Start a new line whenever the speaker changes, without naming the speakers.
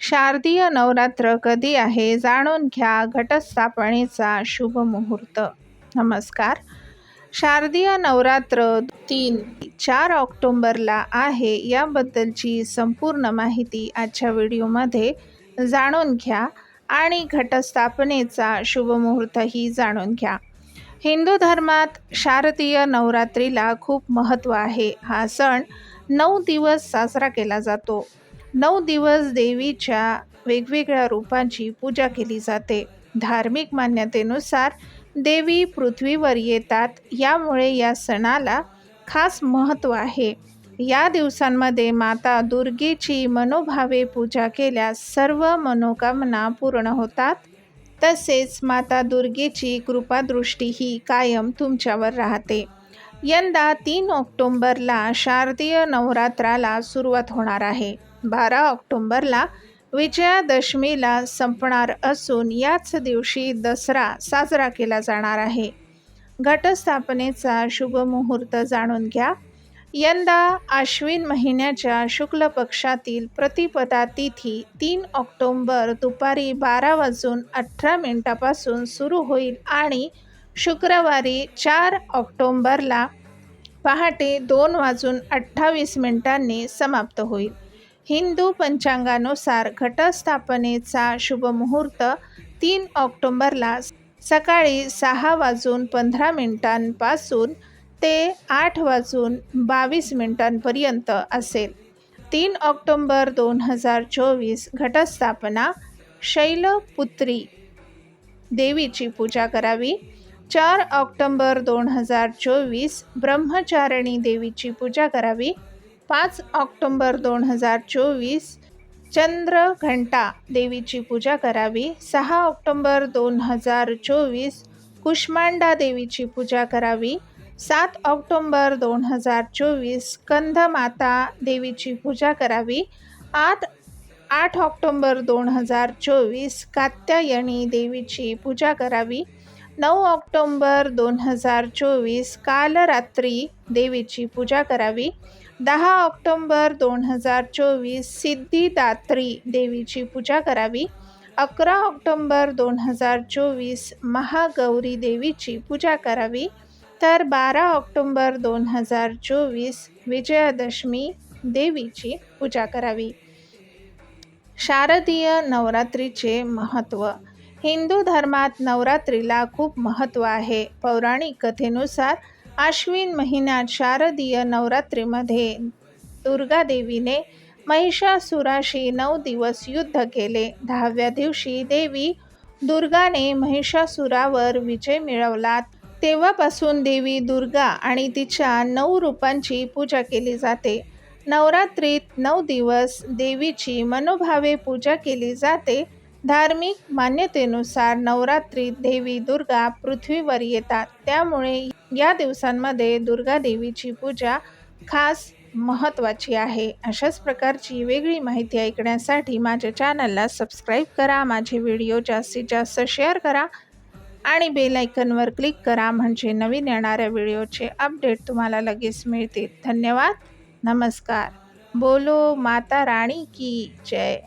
शारदीय नवरात्र कधी आहे जाणून घ्या घटस्थापनेचा शुभ मुहूर्त. नमस्कार. शारदीय नवरात्र तीन चार ऑक्टोंबरला आहे याबद्दलची संपूर्ण माहिती आजच्या व्हिडिओमध्ये जाणून घ्या आणि घटस्थापनेचा शुभ मुहूर्तही जाणून घ्या. हिंदू धर्मात शारदीय नवरात्रीला खूप महत्त्व आहे. हा सण नऊ दिवस साजरा केला जातो. नऊ दिवस देवीच्या वेगवेगळ्या रूपांची पूजा केली जाते. धार्मिक मान्यतेनुसार देवी पृथ्वीवर येतात. यामुळे या सणाला खास महत्त्व आहे. या दिवसांमध्ये माता दुर्गेची मनोभावे पूजा केल्यास सर्व मनोकामना पूर्ण होतात. तसेच माता दुर्गेची कृपादृष्टी ही कायम तुमच्यावर राहते. यंदा तीन ऑक्टोंबरला शारदीय नवरात्राला सुरुवात होणार आहे. बारा ऑक्टोंबरला विजयादशमीला संपणार असून याच दिवशी दसरा साजरा केला जाणार आहे. घटस्थापनेचा शुभ मुहूर्त जाणून घ्या. यंदा आश्विन महिन्याच्या शुक्ल पक्षातील प्रतिपदा तिथी तीन ऑक्टोंबर दुपारी बारा वाजून अठरा मिनिटापासून सुरू होईल आणि शुक्रवारी चार ऑक्टोंबरला पहाटे दोन वाजून अठ्ठावीस मिनिटांनी समाप्त होईल. हिंदू पंचांगानुसार घटस्थापनेचा शुभ मुहूर्त तीन ऑक्टोंबरला सकाळी सहा वाजून पंधरा मिनिटांपासून ते आठ वाजून बावीस मिनिटांपर्यंत असेल. तीन ऑक्टोंबर दोन हजार चोवीस घटस्थापना शैलपुत्री देवीची पूजा करावी. चार ऑक्टोंबर दोन हजार चोवीस ब्रह्मचारिणी देवीची पूजा करावी. पाच ऑक्टोंबर दोन हजार चोवीस चंद्रघंटा देवीची पूजा करावी. सहा ऑक्टोंबर दोन हजार चोवीस कुष्मांडा देवीची पूजा करावी. सात ऑक्टोंबर दोन हजार चोवीस कंधमाता देवीची पूजा करावी. आठ आठ ऑक्टोंबर दोन हजार चोवीस कात्यायणी देवीची पूजा करावी. नऊ ऑक्टोंबर दोन हजार चोवीस कालरात्री देवीची पूजा करावी. दहा ऑक्टोंबर दोन हजार चोवीस सिद्धिदात्री देवीची पूजा करावी. अकरा ऑक्टोंबर दोन हजार चोवीस महागौरी देवीची पूजा करावी. तर बारा ऑक्टोंबर दोन हजार चोवीस विजयादशमी देवीची पूजा करावी. शारदीय नवरात्रीचे महत्त्व. हिंदू धर्मात नवरात्रीला खूप महत्त्व आहे. पौराणिक कथेनुसार आश्विन महिन्यात शारदीय नवरात्रीमध्ये दुर्गादेवीने महिषासुराशी नऊ दिवस युद्ध केले. दहाव्या दिवशी देवी दुर्गाने महिषासुरावर विजय मिळवला. तेव्हापासून देवी दुर्गा आणि तिच्या नऊ रूपांची पूजा केली जाते. नवरात्रीत नऊ दिवस देवीची मनोभावे पूजा केली जाते. धार्मिक मान्यतेनुसार नवरात्रीत देवी दुर्गा पृथ्वीवर येतात. त्यामुळे या दिवसांमध्ये दुर्गा देवीची पूजा खास महत्त्वाची आहे. अशाच प्रकारची वेगळी माहिती ऐकण्यासाठी माझ्या चॅनलला सबस्क्राईब करा माझे व्हिडिओ जास्तीत जास्त शेअर करा आणि बेल आयकनवर क्लिक करा म्हणजे नवीन येणाऱ्या व्हिडिओचे अपडेट तुम्हाला लगेच मिळतील. धन्यवाद. नमस्कार. बोलो माता राणी की जय.